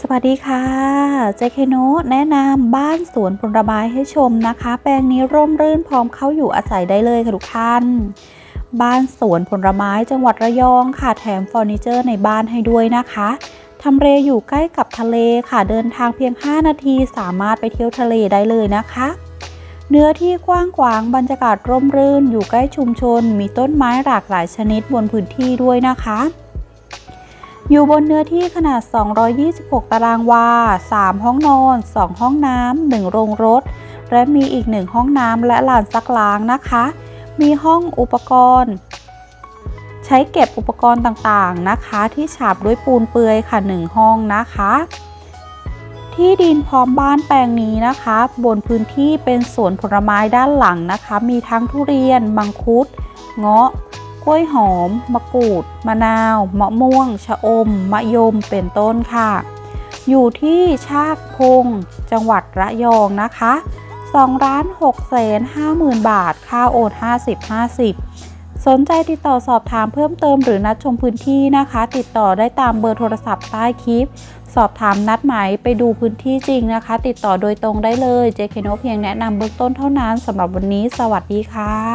สวัสดีค่ะ เจเคโนตแนะนำบ้านสวนผลไม้ให้ชมนะคะ แปลงนี้ร่มรื่นพร้อมเข้าอยู่อาศัยได้เลยค่ะทุกท่าน บ้านสวนผลไม้จังหวัดระยองค่ะ แถมเฟอร์นิเจอร์ในบ้านให้ด้วยนะคะทำเลอยู่ใกล้กับทะเลค่ะ เดินทางเพียง 5 นาทีสามารถไปเที่ยวทะเลได้เลยนะคะ เนื้อที่กว้างขวางบรรยากาศร่มรื่น อยู่ใกล้ชุมชน มีต้นไม้หลากหลายชนิดบนพื้นที่ด้วยนะคะ อยู่บนเนื้อที่ขนาด 226 ตารางวา 3 ห้องนอน 2 ห้องน้ำ 1 โรงรถ และมีอีก 1 ห้องน้ำและลานซักล้างนะคะ มีห้องอุปกรณ์ ใช้เก็บอุปกรณ์ต่างๆนะคะ ที่ฉาบด้วยปูนเปื่อยค่ะ 1 ห้องนะคะ ที่ดินพร้อมบ้านแปลงนี้นะคะ บนพื้นที่เป็นสวนผลไม้ด้านหลังนะคะ มีทั้งทุเรียนมังคุด เงาะ กล้วยหอม มะกรูด มะนาว มะม่วง ชะอม มะยม เป็นต้นค่ะ อยู่ที่ชากพง จังหวัดระยองนะคะ2ล้าน6แสน5หมื่นบาท ค่าโอน 50 50 สนใจติดต่อสอบถามเพิ่มเติมหรือนัดชมพื้นที่นะคะ ติดต่อได้ตามเบอร์โทรศัพท์ใต้คลิป สอบถามนัดหมายไปดูพื้นที่จริงนะคะ ติดต่อโดยตรงได้เลย เจเคโนเพียงแนะนำเบื้องต้นเท่านั้นสำหรับวันนี้ สวัสดีค่ะ